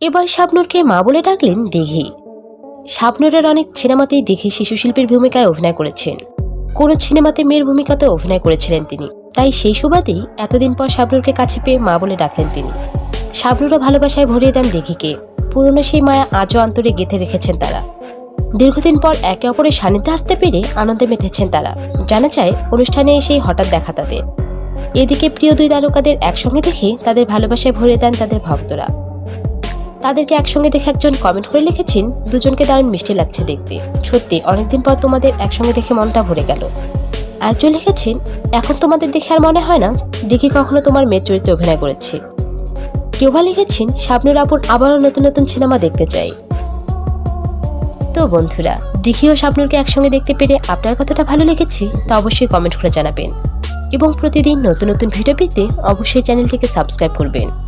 এবার শাবনুরকে মা বলে ডাকলেন দিঘি। শাবনুরের অনেক সিনেমাতেই দিঘি শিশু শিল্পীর ভূমিকায় অভিনয় করেছেন। কোনো সিনেমাতে মেয়ের ভূমিকাতে অভিনয় করেছিলেন তিনি। তাই সেই সুবাদেই এতদিন পর শাবনুরকে কাছে পেয়ে মা বলে ডাকলেন তিনি। শাবনুরও ভালোবাসায় ভরিয়ে দেন দিঘিকে। পুরনো সেই মায়া আজও অন্তরে গেঁথে রেখেছেন তারা। দীর্ঘদিন পর একে অপরের সান্নিধ্যে আসতে পেরে আনন্দে মেতেছেন তারা। জানা যায়, অনুষ্ঠানে এসেই হঠাৎ দেখা তাদের। এদিকে প্রিয় দুই তারকাদের একসঙ্গে দেখে তাদের ভালোবাসায় ভরিয়ে দেন তাদের ভক্তরা। তাদেরকে একসঙ্গে দেখে একজন কমেন্ট করে লিখেছেন, দুজনকে দারুণ মিষ্টি লাগছে দেখতে। সত্যি, অনেকদিন পর তোমাদের একসঙ্গে দেখে মনটা ভরে গেল। আর আরেকজন লিখেছেন, এখন তোমাদের দেখে আর মনে হয় না, দেখি কখনো তোমার মেয়ের চরিত্রে অভিনয় করেছে। কেউ বা লিখেছেন, শাবনুর আপন আবারও নতুন নতুন সিনেমা দেখতে চাই। তো বন্ধুরা, দিঘি ও শাবনুরকে একসঙ্গে দেখতে পেরে আপনার কতটা ভালো লেগেছে, তা অবশ্যই কমেন্ট করে জানাবেন। এবং প্রতিদিন নতুন নতুন ভিডিও পেতে অবশ্যই চ্যানেলটিকে সাবস্ক্রাইব করবেন।